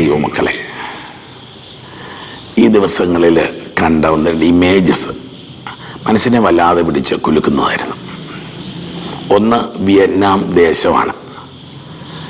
ദൈവമക്കളെ ഈ ദിവസങ്ങളിൽ കണ്ട ഒന്ന് ഇമേജസ് മനസ്സിനെ വല്ലാതെ പിടിച്ച് കുലുക്കുന്നതായിരുന്നു. ഒന്ന് വിയറ്റ്നാം ദേശമാണ്.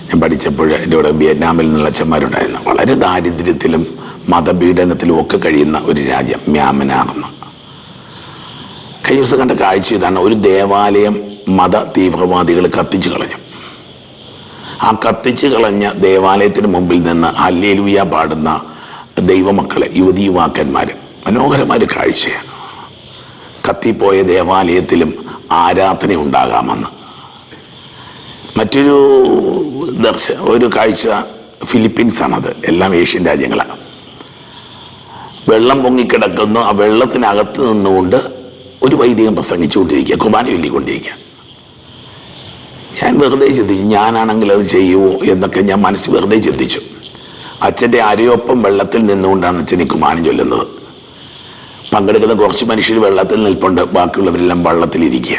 ഞാൻ പഠിച്ചപ്പോൾ എന്റെ കൂടെ വിയറ്റ്നാമിൽ നിന്നുള്ള അച്ഛന്മാരുണ്ടായിരുന്നു. വളരെ ദാരിദ്ര്യത്തിലും മതപീഡനത്തിലും ഒക്കെ കഴിയുന്ന ഒരു രാജ്യം മ്യാമനാർന്ന് കഴിഞ്ഞ ദിവസം കണ്ട കാഴ്ച ഇതാണ്. ഒരു ദേവാലയം മത തീവ്രവാദികൾ കത്തിച്ചു കളഞ്ഞു. ആ കത്തിച്ചു കളഞ്ഞ ദേവാലയത്തിന് മുമ്പിൽ നിന്ന് ഹല്ലേലൂയ പാടുന്ന ദൈവമക്കളെ യുവതി യുവാക്കന്മാർ മനോഹരമായ കാഴ്ചയാണ്. കത്തിപ്പോയ ദേവാലയത്തിലും ആരാധന ഉണ്ടാകാമെന്ന് മറ്റൊരു ദർശ ഒരു കാഴ്ച ഫിലിപ്പീൻസ് അത് എല്ലാം ഏഷ്യൻ രാജ്യങ്ങളാണ്. വെള്ളം പൊങ്ങിക്കിടക്കുന്നു ആ വെള്ളത്തിനകത്ത് നിന്നുകൊണ്ട് ഒരു വൈദികം പ്രസംഗിച്ചുകൊണ്ടിരിക്കുക കുർബാന ചൊല്ലിക്കൊണ്ടിരിക്കുക. ഞാൻ വെറുതെ ചിന്തിച്ചു ഞാനാണെങ്കിൽ അത് ചെയ്യുമോ എന്നൊക്കെ ഞാൻ മനസ്സിൽ വെറുതെ ചിന്തിച്ചു. അച്ഛന്റെ അരയൊപ്പം വെള്ളത്തിൽ നിന്നുകൊണ്ടാണ് അച്ഛൻ ഈ കുർബാന ചൊല്ലുന്നത്. പങ്കെടുക്കുന്ന കുറച്ച് മനുഷ്യർ വെള്ളത്തിൽ നിൽപ്പുണ്ട് ബാക്കിയുള്ളവരെല്ലാം വള്ളത്തിലിരിക്കുക.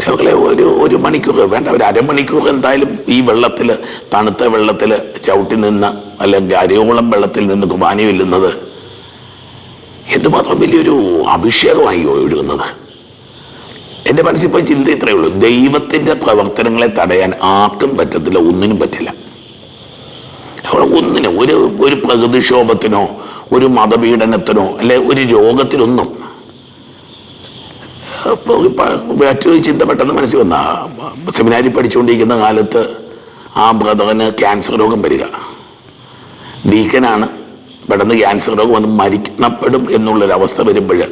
ദേവകളെ ഒരു ഒരു മണിക്കൂർ വേണ്ട ഒരു അരമണിക്കൂർ എന്തായാലും ഈ വെള്ളത്തിൽ തണുത്ത വെള്ളത്തിൽ ചവിട്ടി നിന്ന് അല്ലെങ്കിൽ അരയോളം വെള്ളത്തിൽ നിന്ന് കുർബാന ചൊല്ലുന്നത് എന്തുമാത്രം വലിയൊരു അഭിഷേകമായി ഒഴുകുന്നത്. എന്റെ മനസ്സിൽ ഇപ്പോൾ ചിന്ത ഇത്രയേ ഉള്ളൂ. ദൈവത്തിന്റെ പ്രവർത്തനങ്ങളെ തടയാൻ ആർക്കും പറ്റത്തില്ല ഒന്നിനും പറ്റില്ല. ഒന്നിനും ഒരു ഒരു പ്രകൃതിക്ഷോഭത്തിനോ ഒരു മതപീഡനത്തിനോ അല്ലെ ഒരു രോഗത്തിനൊന്നും. മറ്റൊരു ചിന്ത പെട്ടെന്ന് മനസ്സിൽ വന്ന സെമിനാരി പഠിച്ചുകൊണ്ടിരിക്കുന്ന കാലത്ത് ആ ബ്രദറിന് ക്യാൻസർ രോഗം വരിക. ഡീക്കനാണ്. പെട്ടെന്ന് ക്യാൻസർ രോഗം വന്ന് മരിക്കപ്പെടും എന്നുള്ളൊരവസ്ഥ വരുമ്പോൾ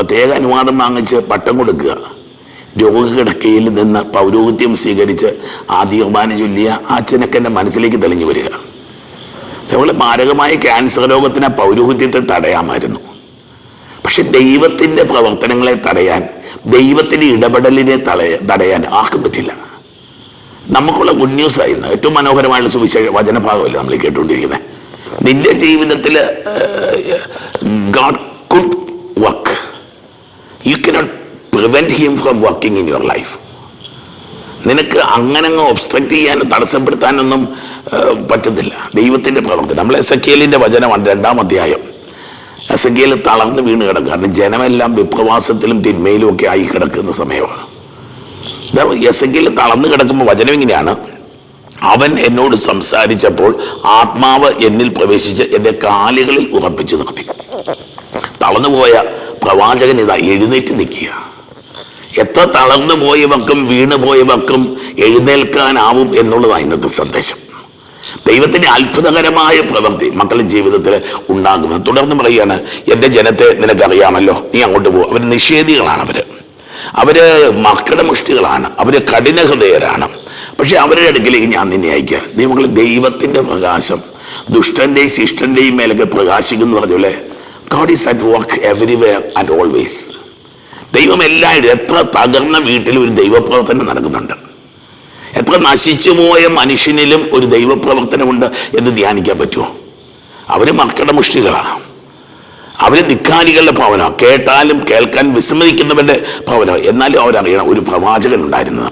പ്രത്യേക അനുവാദം വാങ്ങിച്ച് പട്ടം കൊടുക്കുക. രോഗകിടക്കയിൽ നിന്ന് പൗരോഹിത്യം സ്വീകരിച്ച് ആദ്യ കുർബാന ചൊല്ലിയ അച്ഛനൊക്കെ മനസ്സിലേക്ക് തെളിഞ്ഞു വരിക. അതേപോലെ മാരകമായ ക്യാൻസർ രോഗത്തിന് പൗരോഹിത്യത്തെ തടയാമായിരുന്നു. പക്ഷെ ദൈവത്തിന്റെ പ്രവർത്തനങ്ങളെ തടയാൻ ദൈവത്തിന്റെ ഇടപെടലിനെ തടയ തടയാൻ ആർക്കും പറ്റില്ല. നമുക്കുള്ള ഗുഡ് ന്യൂസ് ആയിരുന്നു. ഏറ്റവും മനോഹരമായുള്ള സുവിശേഷ വചനഭാഗമല്ലേ നമ്മൾ കേട്ടുകൊണ്ടിരിക്കുന്നത്. നിന്റെ ജീവിതത്തിൽ God you cannot prevent him from working in your life നിനക്ക് അങ്ങനെ അങ്ങ് ഒബ്സ്ട്രക്ട് ചെയ്യാനും തടസ്സപ്പെടുത്താനൊന്നും പറ്റത്തില്ല. ദൈവത്തിന്റെ പ്രവർത്തനം നമ്മൾ എസ് എ വചനമാണ് രണ്ടാം അധ്യായം. എസ് എ തളർന്ന് വീണ് കിടക്കുക. കാരണം ജനമെല്ലാം വിപ്രവാസത്തിലും തിന്മയിലും ഒക്കെ ആയി കിടക്കുന്ന സമയമാണ്. എസ് എ തളർന്ന് കിടക്കുമ്പോൾ വചനം ഇങ്ങനെയാണ്. അവൻ എന്നോട് സംസാരിച്ചപ്പോൾ ആത്മാവ് എന്നിൽ പ്രവേശിച്ച് എന്റെ കാലുകളിൽ ഉറപ്പിച്ചു നിർത്തി. തളർന്നുപോയ പ്രവാചകൻ ഇതാ എഴുന്നേറ്റ് നിൽക്കുക. എത്ര തളർന്നു പോയവർക്കും വീണു പോയവർക്കും എഴുന്നേൽക്കാനാവും എന്നുള്ളതാണ് ഇന്നത്തെ സന്ദേശം. ദൈവത്തിന്റെ അത്ഭുതകരമായ പ്രവൃത്തി മക്കളുടെ ജീവിതത്തിൽ ഉണ്ടാകുന്നത് തുടർന്ന് പറയുകയാണ് എന്റെ ജനത്തെ നിനക്കറിയാമല്ലോ നീ അങ്ങോട്ട് പോകും അവർ നിഷേധികളാണ് അവർ അവർ മക്കളുടെ മുഷ്ടികളാണ്. അവർ കഠിന ഹൃദയരാണ്. പക്ഷെ അവരുടെ അടുക്കിലേക്ക് ഞാൻ നിന്നെ അയക്കുക ദൈവങ്ങൾ ദൈവത്തിന്റെ പ്രകാശം ദുഷ്ടന്റെയും ശിഷ്ടന്റെയും മേലൊക്കെ പ്രകാശിക്കുന്നു പറഞ്ഞല്ലേ? God is at work everywhere and always ദൈവം എല്ലായിടും എത്ര തകർന്ന വീട്ടിലും ഒരു ദൈവപ്രവർത്തനം നടക്കുന്നുണ്ട്. എത്ര നശിച്ചുപോയ മനുഷ്യനിലും ഒരു ദൈവപ്രവർത്തനമുണ്ട് എന്ന് ധ്യാനിക്കാൻ പറ്റുമോ? അവർ മക്കളുടെ മുഷ്ടികളാണ് അവർ ധിക്കാരികളുടെ ഭവനമാണ് കേട്ടാലും കേൾക്കാൻ വിസമ്മതിക്കുന്നവരുടെ ഭവനമാണ് എന്നാലും അവരറിയണം ഒരു പ്രവാചകൻ ഉണ്ടായിരുന്നത്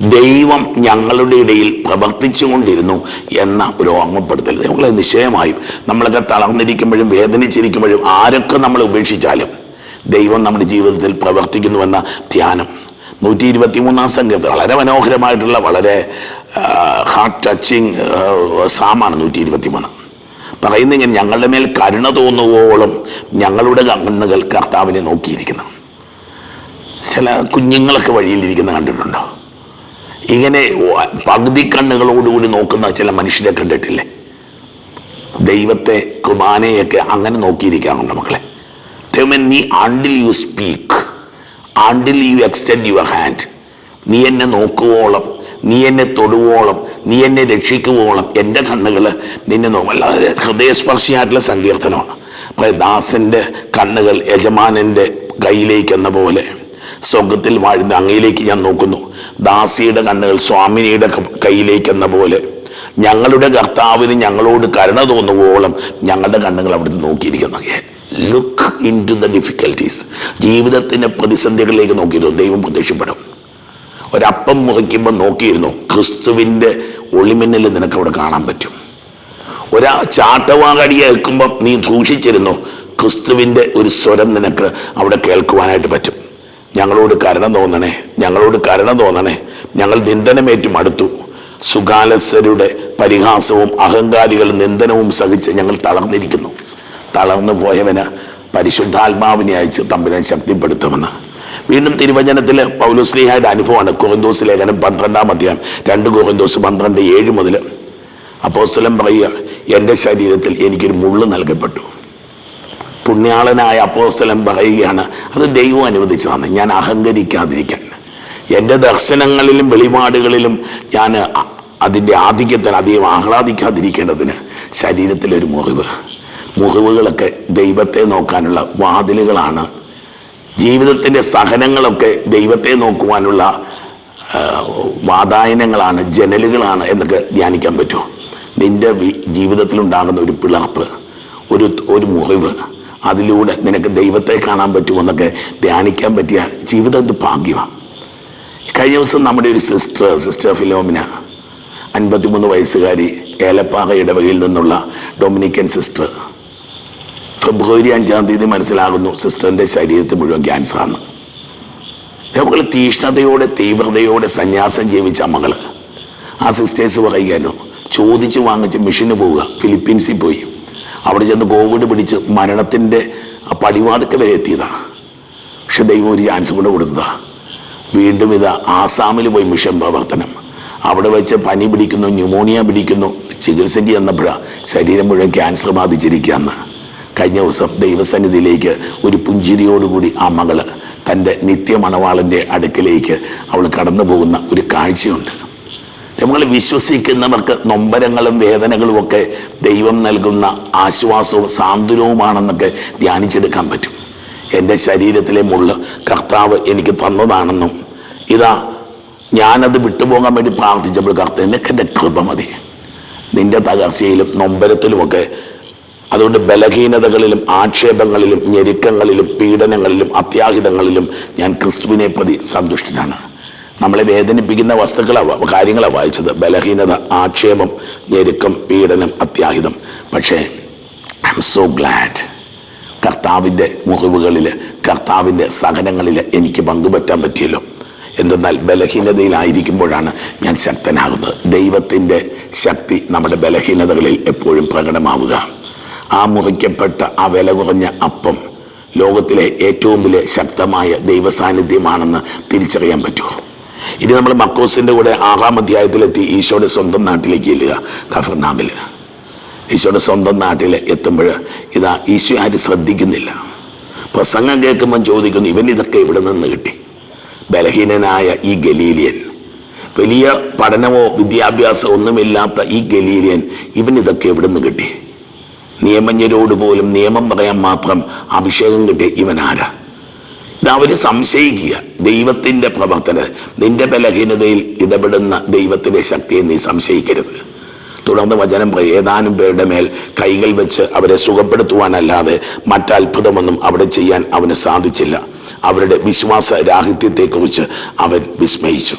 ദൈവം ഞങ്ങളുടെ ഇടയിൽ പ്രവർത്തിച്ചുകൊണ്ടിരുന്നു എന്ന ഒരു ഓർമ്മപ്പെടുത്തൽ. നമ്മളെ നിശ്ചയമായും. നമ്മളൊക്കെ തളർന്നിരിക്കുമ്പോഴും വേദനിച്ചിരിക്കുമ്പോഴും ആരൊക്കെ നമ്മൾ ഉപേക്ഷിച്ചാലും ദൈവം നമ്മുടെ ജീവിതത്തിൽ പ്രവർത്തിക്കുന്നുവെന്ന ധ്യാനം. നൂറ്റി ഇരുപത്തി മൂന്നാം സംഘത്തിൽ വളരെ മനോഹരമായിട്ടുള്ള വളരെ ഹാർട്ട് ടച്ചിങ് സാമാണ് നൂറ്റി ഇരുപത്തി മൂന്ന് പറയുന്ന ഇങ്ങനെ ഞങ്ങളുടെ മേൽ കരുണ തോന്നുവോളം ഞങ്ങളുടെ കണ്ണുകൾ കർത്താവിനെ നോക്കിയിരിക്കുന്നു. ചില കുഞ്ഞുങ്ങളൊക്കെ വഴിയിലിരിക്കുന്ന കണ്ടിട്ടുണ്ടോ? ഇങ്ങനെ പകുതി കണ്ണുകളോടുകൂടി നോക്കുന്ന ചില മനുഷ്യരെ കണ്ടിട്ടില്ലേ? ദൈവത്തെ കുർബാനയൊക്കെ അങ്ങനെ നോക്കിയിരിക്കാറുണ്ട് മക്കളെ. ദൈവമേ നീ until you speak until you extend your hand നീ എന്നെ നോക്കുവോളം നീ എന്നെ തൊടുവോളം നീ എന്നെ രക്ഷിക്കുവോളം എന്റെ കണ്ണുകൾ നിന്നെ നോ വളരെ ഹൃദയസ്പർശിയായിട്ടുള്ള സങ്കീർത്തനമാണ്. അപ്പോൾ ദാസന്റെ കണ്ണുകൾ യജമാനന്റെ കയ്യിലേക്ക് എന്ന പോലെ സ്വർഗത്തിൽ വാഴുന്ന അങ്ങയിലേക്ക് ഞാൻ നോക്കുന്നു. ദാസിയുടെ കണ്ണുകൾ സ്വാമിനിയുടെ കയ്യിലേക്ക് എന്ന പോലെ ഞങ്ങളുടെ കർത്താവിന് ഞങ്ങളോട് കരുണ തോന്നുവോളം ഞങ്ങളുടെ കണ്ണുകൾ അവിടുന്ന് നോക്കിയിരിക്കുന്നു. Look into the difficulties ജീവിതത്തിന്റെ പ്രതിസന്ധികളിലേക്ക് നോക്കിയിരുന്നു. ദൈവം പ്രത്യക്ഷപ്പെടും. ഒരപ്പം മുറിക്കുമ്പോൾ നോക്കിയിരുന്നു. ക്രിസ്തുവിന്റെ ഒളിമിന്നൽ നിനക്ക് അവിടെ കാണാൻ പറ്റും. ഒരാ ചാട്ടവാകടി കേൾക്കുമ്പം നീ സൂക്ഷിച്ചിരുന്നു. ക്രിസ്തുവിന്റെ ഒരു സ്വരം നിനക്ക് അവിടെ കേൾക്കുവാനായിട്ട് പറ്റും. ഞങ്ങളോട് കരുണ തോന്നണേ ഞങ്ങളോട് കരുണ തോന്നണേ. ഞങ്ങൾ നിന്ദനമേറ്റു മടുത്തു സുഖാലസരുടെ പരിഹാസവും അഹങ്കാരികൾ നിന്ദനവും സഹിച്ച് ഞങ്ങൾ തളർന്നിരിക്കുന്നു. തളർന്നു പോയവന് പരിശുദ്ധാത്മാവിനെ അയച്ച് തമ്പിനെ ശക്തിപ്പെടുത്തുമെന്ന്. വീണ്ടും തിരുവചനത്തിൽ പൗലുസ്ലിഹായുടെ അനുഭവമാണ്. കുഹന്തോസ് ലേഖനം പന്ത്രണ്ടാം അധ്യായം രണ്ട് കുഹന്തോസ് പന്ത്രണ്ട് ഏഴ് മുതൽ അപ്പോസ്തലം പറയുക എന്റെ ശരീരത്തിൽ എനിക്കൊരു മുള്ളു നൽകപ്പെട്ടു. പുണ്യാളനായ അപ്പോസ്തലൻ പറയുകയാണ് അത് ദൈവം അനുവദിച്ചതാണ് ഞാൻ അഹങ്കരിക്കാതിരിക്കാൻ. എന്റെ ദർശനങ്ങളിലും വെളിപാടുകളിലും ഞാൻ അതിന്റെ ആധിക്യത്തിന് അധികം ആഹ്ലാദിക്കാതിരിക്കേണ്ടതിന് ശരീരത്തിലൊരു മുറിവ്. മുറിവുകളൊക്കെ ദൈവത്തെ നോക്കാനുള്ള വാതിലുകളാണ്. ജീവിതത്തിന്റെ സഹനങ്ങളൊക്കെ ദൈവത്തെ നോക്കുവാനുള്ള വാതായനങ്ങളാണ് ജനലുകളാണ് എന്നൊക്കെ ധ്യാനിക്കാൻ പറ്റുമോ നിന്റെ ജീവിതത്തിലുണ്ടാകുന്ന ഒരു പിളർപ്പ് ഒരു ഒരു മുറിവ് അതിലൂടെ നിനക്ക് ദൈവത്തെ കാണാൻ പറ്റുമെന്നൊക്കെ ധ്യാനിക്കാൻ പറ്റിയ ജീവിതം എന്ത് ഭാഗ്യമാണ് കഴിഞ്ഞ ദിവസം നമ്മുടെ ഒരു സിസ്റ്റർ സിസ്റ്റർ ഫിലോമിന അൻപത്തിമൂന്ന് വയസ്സുകാരി ഏലപ്പാറ ഇടവകയിൽ നിന്നുള്ള ഡൊമിനിക്കൻ സിസ്റ്റർ. ഫെബ്രുവരി അഞ്ചാം തീയതി മനസ്സിലാകുന്നു സിസ്റ്ററിന്റെ ശരീരത്തിൽ മുഴുവൻ ക്യാൻസറാണ് അതേപോലെ തീഷ്ണതയോടെ തീവ്രതയോടെ സന്യാസം ജീവിച്ച മകൾ. ആ സിസ്റ്റേഴ്സ് പറയുകയായിരുന്നു ചോദിച്ചു വാങ്ങിച്ച് മിഷന് പോവുക ഫിലിപ്പീൻസിൽ പോയി. അവിടെ ചെന്ന് കോവിഡ് പിടിച്ച് മരണത്തിന്റെ പടിവാതിക്ക വരെ എത്തിയതാണ്. പക്ഷെ ദൈവം ഒരു ചാൻസ് കൊണ്ട് കൊടുത്തതാ. വീണ്ടും ഇത് ആസാമിൽ പോയി മിഷൻ പ്രവർത്തനം. അവിടെ വെച്ച് പനി പിടിക്കുന്നു ന്യൂമോണിയ പിടിക്കുന്നു ചികിത്സയ്ക്ക് ചെന്നപ്പോഴാണ് ശരീരം മുഴുവൻ ക്യാൻസർ ബാധിച്ചിരിക്കുകയെന്ന് കഴിഞ്ഞ ദിവസം ദൈവസന്നിധിയിലേക്ക് ഒരു പുഞ്ചിരിയോടുകൂടി ആ മകൾ തന്റെ നിത്യമണവാളന്റെ അടുക്കിലേക്ക് അവൾ കടന്നു പോകുന്ന ഒരു കാഴ്ചയുണ്ട്. നമ്മൾ വിശ്വസിക്കുന്നവർക്ക് നൊമ്പരങ്ങളും വേദനകളും ഒക്കെ ദൈവം നൽകുന്ന ആശ്വാസവും സാന്ത്വനവുമാണെന്നൊക്കെ ധ്യാനിച്ചെടുക്കാൻ പറ്റും. എന്റെ ശരീരത്തിലെ മുള്ള് കർത്താവ് എനിക്ക് തന്നതാണെന്നും ഇതാ ഞാനത് വിട്ടുപോകാൻ വേണ്ടി പ്രാർത്ഥിച്ചപ്പോൾ കർത്താവ് നിനക്ക് എന്റെ കൃപ മതി. നിന്റെ തകർച്ചയിലും നൊമ്പരത്തിലുമൊക്കെ അതുകൊണ്ട് ബലഹീനതകളിലും ആക്ഷേപങ്ങളിലും ഞെരുക്കങ്ങളിലും പീഡനങ്ങളിലും അത്യാഹിതങ്ങളിലും ഞാൻ ക്രിസ്തുവിനെ പ്രതി സന്തുഷ്ടനാണ്. നമ്മളെ വേദനിപ്പിക്കുന്ന വസ്തുക്കളാണ് കാര്യങ്ങളാണ് വായിച്ചത്. ബലഹീനത ആക്ഷേപം ഞെരുക്കം പീഡനം അത്യാഹിതം. പക്ഷേ ഐ എം സോ ഗ്ലാഡ് കർത്താവിന്റെ മുറിവുകളിൽ കർത്താവിന്റെ സഹനങ്ങളിൽ എനിക്ക് പങ്കുപറ്റാൻ പറ്റിയല്ലോ. എന്തെന്നാൽ ബലഹീനതയിലായിരിക്കുമ്പോഴാണ് ഞാൻ ശക്തനാകുന്നത്. ദൈവത്തിന്റെ ശക്തി നമ്മുടെ ബലഹീനതകളിൽ എപ്പോഴും പ്രകടമാവുക. ആ മുറിക്കപ്പെട്ട ആ വില കുറഞ്ഞ അപ്പം ലോകത്തിലെ ഏറ്റവും വലിയ ശക്തമായ ദൈവസാന്നിധ്യമാണെന്ന് തിരിച്ചറിയാൻ പറ്റുമോ? ഇനി നമ്മൾ മക്കോസിന്റെ കൂടെ ആറാം അധ്യായത്തിലെത്തി ഈശോയുടെ സ്വന്തം നാട്ടിലേക്ക് ഇല്ല കഫർനാമിൽ ഈശോയുടെ സ്വന്തം നാട്ടിൽ എത്തുമ്പോൾ ഇതാ ഈശോ ആരും ശ്രദ്ധിക്കുന്നില്ല. പ്രസംഗം കേൾക്കുമ്പോൾ ചോദിക്കുന്നു ഇവൻ ഇതൊക്കെ ഇവിടെ നിന്ന് കിട്ടി? ബലഹീനനായ ഈ ഗലീലിയൻ. വലിയ പഠനമോ വിദ്യാഭ്യാസമോ ഒന്നുമില്ലാത്ത ഈ ഗലീലിയൻ ഇവൻ ഇതൊക്കെ എവിടെ നിന്ന് കിട്ടി? നിയമജ്ഞരോട് പോലും നിയമം പറയാൻ മാത്രം അഭിഷേകം കിട്ടിയ ഇവൻ ആരാ? അവർ സംശയിക്കുക. ദൈവത്തിന്റെ പ്രവർത്തനം നിന്റെ ബലഹീനതയിൽ ഇടപെടുന്ന ദൈവത്തിന്റെ ശക്തിയെ നീ സംശയിക്കരുത്. തുടർന്ന് വചനം ഏതാനും പേരുടെ മേൽ കൈകൾ വെച്ച് അവരെ സുഖപ്പെടുത്തുവാനല്ലാതെ മറ്റത്ഭുതമൊന്നും അവിടെ ചെയ്യാൻ അവന് സാധിച്ചില്ല. അവരുടെ വിശ്വാസ രാഹിത്യത്തെക്കുറിച്ച് അവൻ വിസ്മയിച്ചു.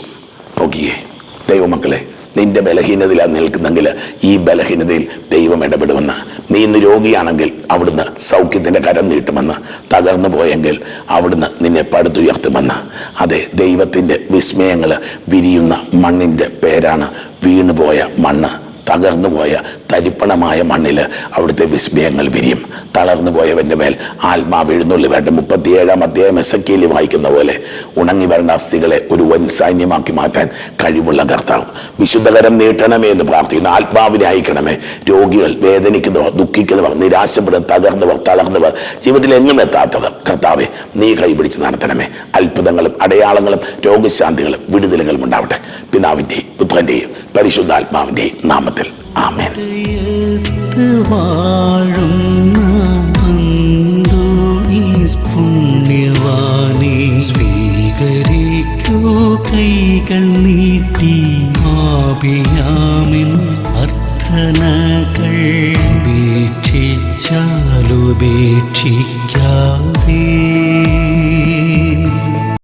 നോക്കിയേ ദൈവമക്കളെ നിന്റെ ബലഹീനതയിലാണ് നിൽക്കുന്നെങ്കിൽ ഈ ബലഹീനതയിൽ ദൈവം ഇടപെടുമെന്ന്. നീ ഇന്ന് രോഗിയാണെങ്കിൽ അവിടുന്ന് സൗഖ്യത്തിന്റെ കരം നീട്ടുമെന്ന്. തകർന്നു പോയെങ്കിൽ അവിടുന്ന് നിന്നെ പടുത്തുയർത്തുമെന്ന്. അതെ ദൈവത്തിന്റെ വിസ്മയങ്ങൾ വിരിയുന്ന മണ്ണിന്റെ പേരാണ് വീണുപോയ മണ്ണ്. തകർന്നു പോയ തരിപ്പണമായ മണ്ണിൽ അവിടുത്തെ വിസ്മയങ്ങൾ വിരിയും. തളർന്നു പോയവന്റെ മേൽ ആത്മാവ് എഴുന്നള്ളി വേണ്ട മുപ്പത്തിയേഴാം അധ്യായം എസക്കിയിൽ വായിക്കുന്ന പോലെ ഉണങ്ങി വരുന്ന അസ്ഥികളെ ഒരു വൻ സൈന്യമാക്കി മാറ്റാൻ കഴിവുള്ള കർത്താവ്. വിശുദ്ധകരം നീട്ടണമേ എന്ന് പ്രാർത്ഥിക്കുന്നു. ആത്മാവിനെ അയക്കണമേ. രോഗികൾ വേദനിക്കുന്നവർ ദുഃഖിക്കുന്നവർ നിരാശപ്പെടുക തകർന്നവർ തളർന്നവർ ജീവിതത്തിൽ എങ്ങും എത്താത്തവർ. കർത്താവെ നീ കൈപിടിച്ച് നടത്തണമേ. അത്ഭുതങ്ങളും അടയാളങ്ങളും രോഗശാന്തികളും വിടുതലുകളും ഉണ്ടാവട്ടെ. പിതാവിന്റെയും പുത്രന്റെയും പരിശുദ്ധാത്മാവിന്റെയും നാമത്തിൽ. ആമേൻ.